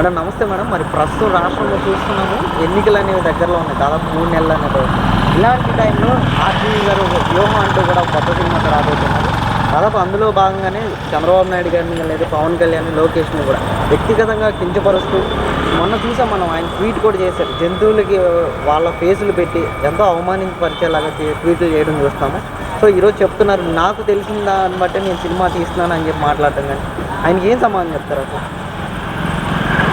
Madam నమస్తే madam. మరి ప్రస్తుతం రాష్ట్రంలో చూస్తున్నాము. ఎన్నికలు అనేవి దగ్గరలో ఉన్నాయి. దాదాపు మూడు నెలలు అనేది ఇలాంటి టైంలో ఆర్జీవీ గారు వ్యూహం అంటూ కూడా ఒక కొత్త సినిమాతో రాబోతున్నారు. దాదాపు అందులో భాగంగానే చంద్రబాబు నాయుడు గారిని లేదా పవన్ కళ్యాణ్ లోకేష్ని కూడా వ్యక్తిగతంగా కించపరుస్తూ మొన్న చూసాం మనం ఆయన ట్వీట్ కూడా చేశారు. జంతువులకి వాళ్ళ ఫేసులు పెట్టి ఎంతో అవమానించపరిచేలాగా ట్వీట్లు చేయడం చూస్తాము. సో ఈరోజు చెప్తున్నారు నాకు తెలిసిన దాన్ని బట్టి నేను సినిమా తీస్తున్నాను అని చెప్పి మాట్లాడటం కానీ ఆయనకి ఏం సమాధానం చెప్తారు అసలు?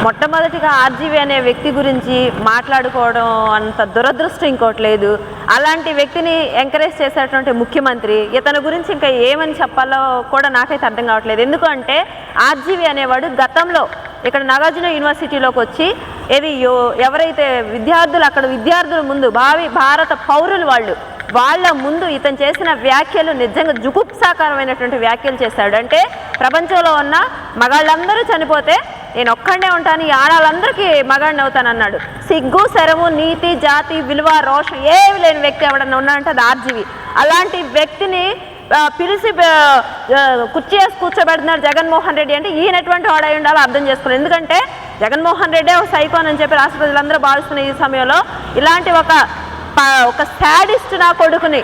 మొట్టమొదటిగా ఆర్జీవి అనే వ్యక్తి గురించి మాట్లాడుకోవడం అంత దురదృష్టం ఇంకోటి లేదు. అలాంటి వ్యక్తిని ఎంకరేజ్ చేసేటువంటి ముఖ్యమంత్రి ఇతని గురించి ఇంకా ఏమని చెప్పాలో కూడా నాకైతే అర్థం కావట్లేదు. ఎందుకంటే ఆర్జీవి అనేవాడు గతంలో ఇక్కడ నాగార్జున యూనివర్సిటీలోకి వచ్చి ఏది యో- ఎవరైతే విద్యార్థులు అక్కడ విద్యార్థుల ముందు భావి భారత పౌరులు వాళ్ళు వాళ్ళ ముందు ఇతను చేసిన వ్యాఖ్యలు నిజంగా జుగుప్సాకరమైనటువంటి వ్యాఖ్యలు చేశాడు. అంటే ప్రపంచంలో ఉన్న మగాళ్ళందరూ చనిపోతే నేను ఒక్కడే ఉంటాను ఈ ఆడాలందరికీ మగాడిని అవుతాను అన్నాడు సిగ్గు శరము నీతి జాతి విలువ రోషం ఏమి లేని వ్యక్తి ఎవడన్నా ఉన్నాడంటే అది ఆర్జీవి. అలాంటి వ్యక్తిని పిలిచి కుర్చీ వేసి కూర్చోబెడుతున్నాడు జగన్మోహన్ రెడ్డి అంటే ఈయనటువంటి వాడై ఉండాలో అర్థం చేసుకోవాలి. ఎందుకంటే జగన్మోహన్ రెడ్డే ఒక సైకోన్ అని చెప్పి రాష్ట్ర ప్రజలందరూ భావిస్తున్న ఈ సమయంలో ఇలాంటి ఒక ఒక శాడిస్ట్ నా కొడుకుని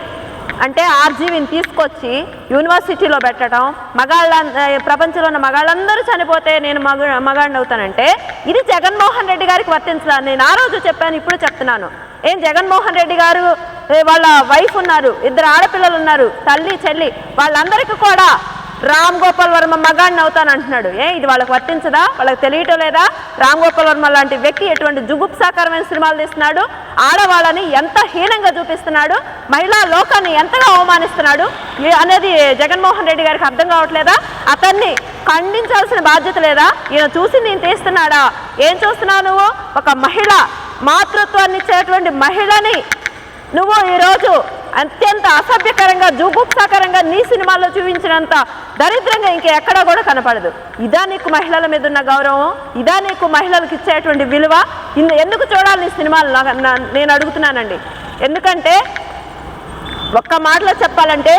అంటే ఆర్జీవిని తీసుకొచ్చి యూనివర్సిటీలో పెట్టడం మగాళ్ళ ప్రపంచంలో ఉన్న మగాళ్ళందరూ చనిపోతే నేను మగ మగాడిని అవుతానంటే ఇది జగన్మోహన్ రెడ్డి గారికి వర్తించలేదు. నేను ఆ రోజు చెప్పాను ఇప్పుడు చెప్తున్నాను. ఏం జగన్మోహన్ రెడ్డి గారు వాళ్ళ వైఫ్ ఉన్నారు ఇద్దరు ఆడపిల్లలు ఉన్నారు తల్లి చెల్లి వాళ్ళందరికీ కూడా రామ్ గోపాల్ వర్మ మగాడిని అవుతాను అంటున్నాడు. ఏ ఇది వాళ్ళకి వర్తించదా? వాళ్ళకి తెలియటం లేదా? రామ్ గోపాల్ వర్మ లాంటి వ్యక్తి ఎటువంటి జుగుప్సాకరమైన సినిమాలు తీస్తున్నాడు? ఆడవాళ్ళని ఎంత హీనంగా చూపిస్తున్నాడు? మహిళా లోకాన్ని ఎంతగా అవమానిస్తున్నాడు? అనేది జగన్మోహన్ రెడ్డి గారికి అర్థం కావట్లేదా? అతన్ని ఖండించాల్సిన బాధ్యత లేదా? ఈయన చూసి నేను తీస్తున్నాడా? ఏం చూస్తున్నావు నువ్వు? ఒక మహిళ మాతృత్వాన్ని ఇచ్చేటువంటి మహిళని నువ్వు ఈరోజు అత్యంత అసభ్యకరంగా జుగుప్సాకరంగా నీ సినిమాల్లో చూపించినంత దరిద్రంగా ఇంకా ఎక్కడా కూడా కనపడదు. ఇదా నీకు మహిళల మీద ఉన్న గౌరవం? ఇదా నీకు మహిళలకు ఇచ్చేటువంటి విలువ? ఎందుకు చూడాలి నీ సినిమాలు నేను అడుగుతున్నానండి. ఎందుకంటే ఒక్క మాటలో చెప్పాలంటే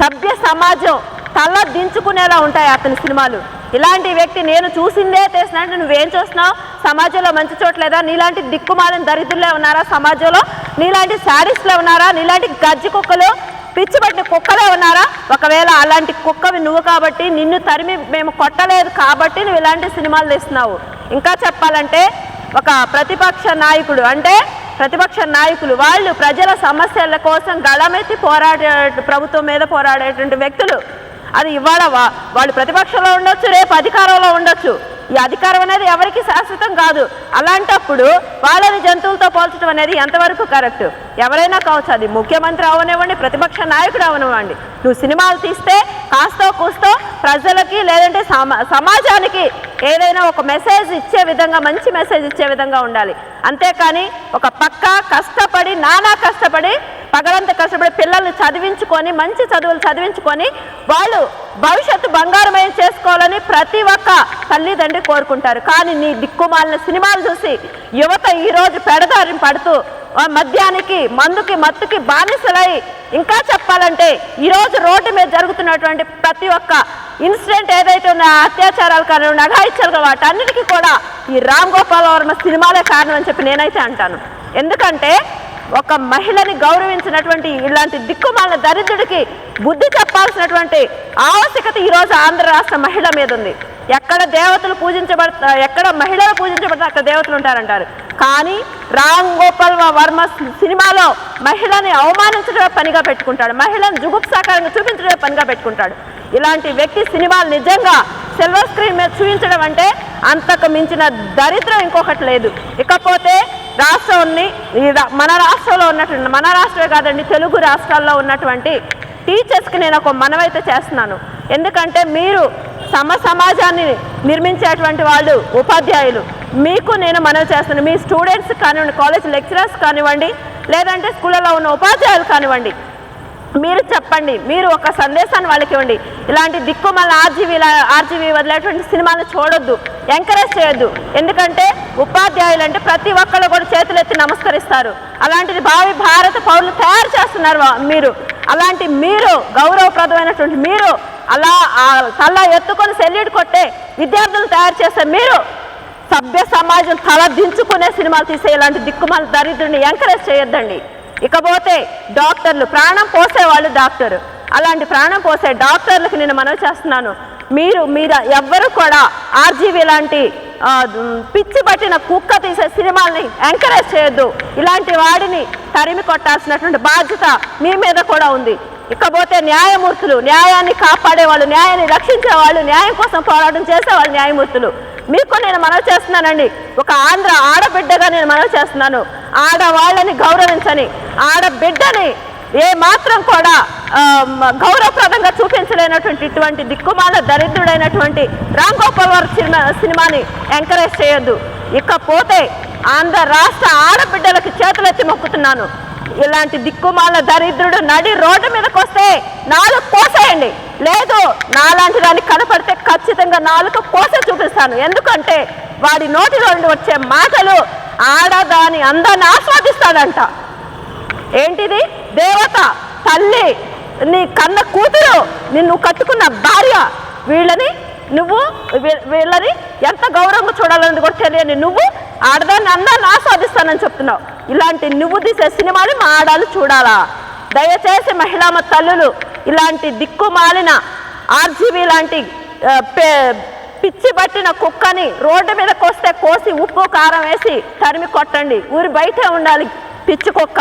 సభ్య సమాజం తల దించుకునేలా ఉంటాయి అతని సినిమాలు. ఇలాంటి వ్యక్తి నేను చూసిందే చేసిన నువ్వేం చూస్తున్నావు? సమాజంలో మంచి చోట్లేదా నీలాంటి దిక్కుమాలని దరిద్రులే ఉన్నారా సమాజంలో? నీలాంటి శారీస్లో ఉన్నారా? నీలాంటి గజ్జి కుక్కలు పిచ్చిపట్టిన కుక్కలే ఉన్నారా? ఒకవేళ అలాంటి కుక్కవి నువ్వు కాబట్టి నిన్ను తరిమి మేము కొట్టలేదు కాబట్టి నువ్వు ఇలాంటి సినిమాలు తీస్తున్నావు. ఇంకా చెప్పాలంటే ఒక ప్రతిపక్ష నాయకుడు అంటే ప్రతిపక్ష నాయకులు వాళ్ళు ప్రజల సమస్యల కోసం గళమెత్తి పోరాడే ప్రభుత్వం మీద పోరాడేటువంటి వ్యక్తులు. అది ఇవాళ వాళ్ళు ప్రతిపక్షంలో ఉండొచ్చు రేపు అధికారంలో ఉండొచ్చు. ఈ అధికారం అనేది ఎవరికి శాశ్వతం కాదు. అలాంటప్పుడు వాళ్ళని జంతువులతో పోల్చడం అనేది ఎంతవరకు కరెక్ట్? ఎవరైనా కావచ్చు అది ముఖ్యమంత్రి అవనివ్వండి ప్రతిపక్ష నాయకుడు అవనివ్వండి. నువ్వు సినిమాలు తీస్తే కాస్తో కూస్తో ప్రజలకి లేదంటే సమా సమాజానికి ఏదైనా ఒక మెసేజ్ ఇచ్చే విధంగా మంచి మెసేజ్ ఇచ్చే విధంగా ఉండాలి. అంతేకాని ఒక పక్క కష్ట కష్టపడి నానా కష్టపడి పగలంతా కష్టపడి పిల్లల్ని చదివించుకొని మంచి చదువులు చదివించుకొని వాళ్ళు భవిష్యత్తు బంగారమయం చేసుకోవాలని ప్రతి ఒక్క తల్లిదండ్రి కోరుకుంటారు. కానీ నీ దిక్కుమాలిన సినిమాలు చూసి యువత ఈరోజు పెడదారిని పడుతూ మద్యానికి మందుకి మత్తుకి బానిసలై ఇంకా చెప్పాలంటే ఈరోజు రోడ్డు మీద జరుగుతున్నటువంటి ప్రతి ఒక్క ఇన్సిడెంట్ ఏదైతే ఉందో ఆ అత్యాచారాలు కానివ్వండి అఘాయిత్యాలు వాటన్నిటికీ కూడా ఈ రామ్ గోపాల్ వర్మ సినిమాలే కారణం అని చెప్పి నేనైతే అంటాను. ఎందుకంటే ఒక మహిళని గౌరవించినటువంటి ఇలాంటి దిక్కుమాల దరిద్రుడికి బుద్ధి చెప్పాల్సినటువంటి ఆవశ్యకత ఈరోజు ఆంధ్ర రాష్ట్ర మహిళ మీద ఉంది. ఎక్కడ దేవతలు పూజించబడతా ఎక్కడ మహిళలు పూజించబడతా అక్కడ దేవతలు ఉంటారంటారు. కానీ రామ్ గోపాల్ వర్మ సినిమాలో మహిళని అవమానించడమే పనిగా పెట్టుకుంటాడు. మహిళను జుగుప్సాకారంగా చూపించడమే పనిగా పెట్టుకుంటాడు. ఇలాంటి వ్యక్తి సినిమాలు నిజంగా సిల్వర్ స్క్రీన్ మీద చూపించడం అంటే అంతకు మించిన దరిద్రం ఇంకొకటి లేదు. ఇకపోతే రాష్ట్రాన్ని మన రాష్ట్రంలో ఉన్నటువంటి మన రాష్ట్రమే కాదండి తెలుగు రాష్ట్రాల్లో ఉన్నటువంటి టీచర్స్కి నేను ఒక మనవైతే చేస్తున్నాను. ఎందుకంటే మీరు సమ సమాజాన్ని నిర్మించేటువంటి వాళ్ళు ఉపాధ్యాయులు. మీకు నేను మనవి చేస్తున్నాను మీ స్టూడెంట్స్ కానివ్వండి కాలేజ్ లెక్చరర్స్ కానివ్వండి లేదంటే స్కూళ్ళలో ఉన్న ఉపాధ్యాయులు కానివ్వండి మీరు చెప్పండి మీరు ఒక సందేశాన్ని వాళ్ళకి ఇవ్వండి. ఇలాంటి దిక్కుమల ఆర్జీవీ ఆర్జీవీ వదిలేటువంటి సినిమాలు చూడొద్దు ఎంకరేజ్ చేయొద్దు. ఎందుకంటే ఉపాధ్యాయులు అంటే ప్రతి ఒక్కళ్ళు కూడా చేతులెత్తి నమస్కరిస్తారు. అలాంటిది భావి భారత పౌరులు తయారు చేస్తున్నారు మీరు. అలాంటి మీరు గౌరవప్రదమైనటువంటి మీరు అలా తల ఎత్తుకొని సెల్యూట్ కొట్టే విద్యార్థులు తయారు చేస్తే మీరు సభ్య సమాజం తల దించుకునే సినిమాలు తీసే ఇలాంటి దిక్కుమాల దరిద్రుని ఎంకరేజ్ చేయొద్దండి. ఇకపోతే డాక్టర్లు ప్రాణం పోసేవాళ్ళు డాక్టర్. అలాంటి ప్రాణం పోసే డాక్టర్లకు నేను మనవి చేస్తున్నాను. మీరు మీరు ఎవ్వరు కూడా ఆర్జీవీ లాంటి పిచ్చి పట్టిన కుక్క తీసే సినిమాల్ని ఎంకరేజ్ చేయొద్దు. ఇలాంటి వాడిని తరిమి కొట్టాల్సినటువంటి బాధ్యత మీ మీద కూడా ఉంది. ఇకపోతే న్యాయమూర్తులు న్యాయాన్ని కాపాడే వాళ్ళు న్యాయాన్ని రక్షించే వాళ్ళు న్యాయం కోసం పోరాటం చేసేవాళ్ళు న్యాయమూర్తులు. మీకు నేను మనవి చేస్తున్నానండి. ఒక ఆంధ్ర ఆడబిడ్డగా నేను మనవి చేస్తున్నాను. ఆడవాళ్ళని గౌరవించని ఆడబిడ్డని ఏ మాత్రం కూడా గౌరవప్రదంగా చూపించలేనటువంటి ఇటువంటి దిక్కుమాల దరిద్రుడైనటువంటి రామ్ గోపాల్ వారి సినిమా సినిమాని ఎంకరేజ్ చేయొద్దు. ఇకపోతే ఆంధ్ర రాష్ట్ర ఆడబిడ్డలకి చేతులెత్తి మొక్కుతున్నాను. ఇలాంటి దిక్కుమాల దరిద్రుడు నడి రోడ్డు మీదకి వస్తే నాలుగు కోసేయండి. లేదు నాలాంటి దాన్ని కనపడితే ఖచ్చితంగా నాలుగు కోసే చూపిస్తాను. ఎందుకంటే వాడి నోటిలో నుండి వచ్చే మాటలు ఆడదాని అందాన్ని ఆస్వాదిస్తాడంట. ఏంటిది? దేవత తల్లి నీ కన్న కూతురు నిన్ను కట్టుకున్న భార్య. వీళ్ళని నువ్వు వీళ్ళని ఎంత గౌరవంగా చూడాలన్నది కూడా తెలియని నువ్వు ఆడదాన్ని అందాన్ని ఆస్వాదిస్తానని చెప్తున్నావు. ఇలాంటి నువ్వు తీసే సినిమాని మా ఆడాలు చూడాలా? దయచేసి మహిళా తల్లులు ఇలాంటి దిక్కుమాలిన ఆర్జీవీ లాంటి పే- పిచ్చి పట్టిన కుక్కని రోడ్డు మీద వస్తే కోసి ఉప్పు కారం వేసి తరిమి కొట్టండి. ఊరి బయటే ఉండాలి. పిచ్చి కుక్క.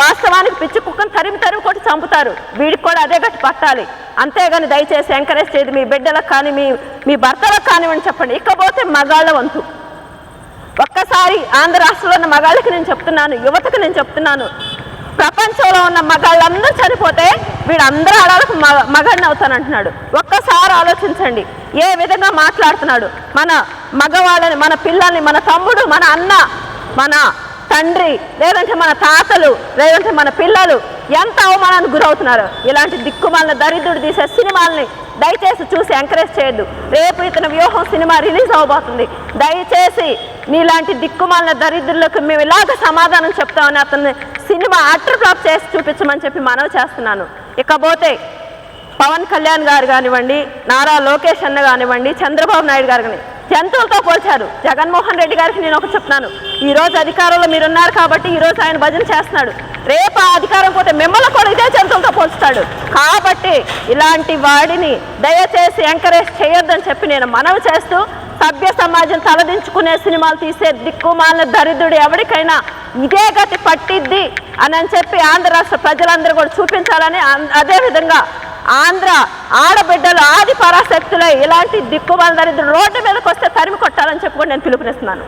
వాస్తవానికి పిచ్చి కుక్కను తరిమి తరిమి కొట్టి చంపుతారు. వీడికి కూడా అదే గట్టి పట్టాలి. అంతేగాని దయచేసి ఎంకరేజ్ చేయదు మీ బిడ్డలకు కానీ మీ మీ భర్తలకు కానివ్వండి చెప్పండి. ఇకపోతే మగాళ్ళ వంతు. ఒక్కసారి ఆంధ్ర రాష్ట్రంలో ఉన్న మగాళ్ళకి నేను చెప్తున్నాను యువతకు నేను చెప్తున్నాను. ప్రపంచంలో ఉన్న మగాళ్ళందరూ చనిపోతే వీడందరూ ఆడాలకు మగ మగాడిని అవుతానంటున్నాడు ఒక్కసారి ఆలోచించండి. ఏ విధంగా మాట్లాడుతున్నాడు? మన మగవాళ్ళని మన పిల్లల్ని మన తమ్ముడు మన అన్న మన తండ్రి లేదంటే మన తాతలు లేదంటే మన పిల్లలు ఎంత అవమానానికి గురవుతున్నారు? ఇలాంటి దిక్కుమాలను దరిద్రుడు తీసే సినిమాల్ని దయచేసి చూసి ఎంకరేజ్ చేయొద్దు. రేపు ఇతని వ్యూహం సినిమా రిలీజ్ అవబోతుంది. దయచేసి నీలాంటి దిక్కుమాలిన దరిద్రులకు మేము ఇలాగ సమాధానం చెప్తామని అతన్ని సినిమా అటర్ ఫ్లాప్ చేసి చూపించమని చెప్పి మనవి చేస్తున్నాను. ఇకపోతే పవన్ కళ్యాణ్ గారు కానివ్వండి నారా లోకేష్ అన్న కానివ్వండి చంద్రబాబు నాయుడు గారు కానీ జంతువులతో పోల్చారు. జగన్మోహన్ రెడ్డి గారికి నేను ఒకటి చెప్తున్నాను. ఈ రోజు అధికారంలో మీరున్నారు కాబట్టి ఈరోజు ఆయన భజన చేస్తున్నాడు. రేపు ఆ అధికారం పోతే మిమ్మల్ని కూడా ఇదే జంతువులతో పోల్చుతాడు. కాబట్టి ఇలాంటి వాడిని దయచేసి ఎంకరేజ్ చేయొద్దని చెప్పి నేను మనవి చేస్తూ సభ్య సమాజం తలదించుకునే సినిమాలు తీసే దిక్కుమాలిన దరిద్రుడు ఎవరికైనా ఇదే గతి పట్టిద్ది అని అని చెప్పి ఆంధ్ర రాష్ట్ర ప్రజలందరూ కూడా చూపించాలని అన్- అదేవిధంగా ఆంధ్ర ఆడబిడ్డలు ఆది పరాశక్తులై ఇలాంటి దిక్కుమాల దరిద్రుడు రోడ్డు మీదకి వస్తే తరిమి కొట్టాలని చెప్పి కూడా నేను పిలుపునిస్తున్నాను.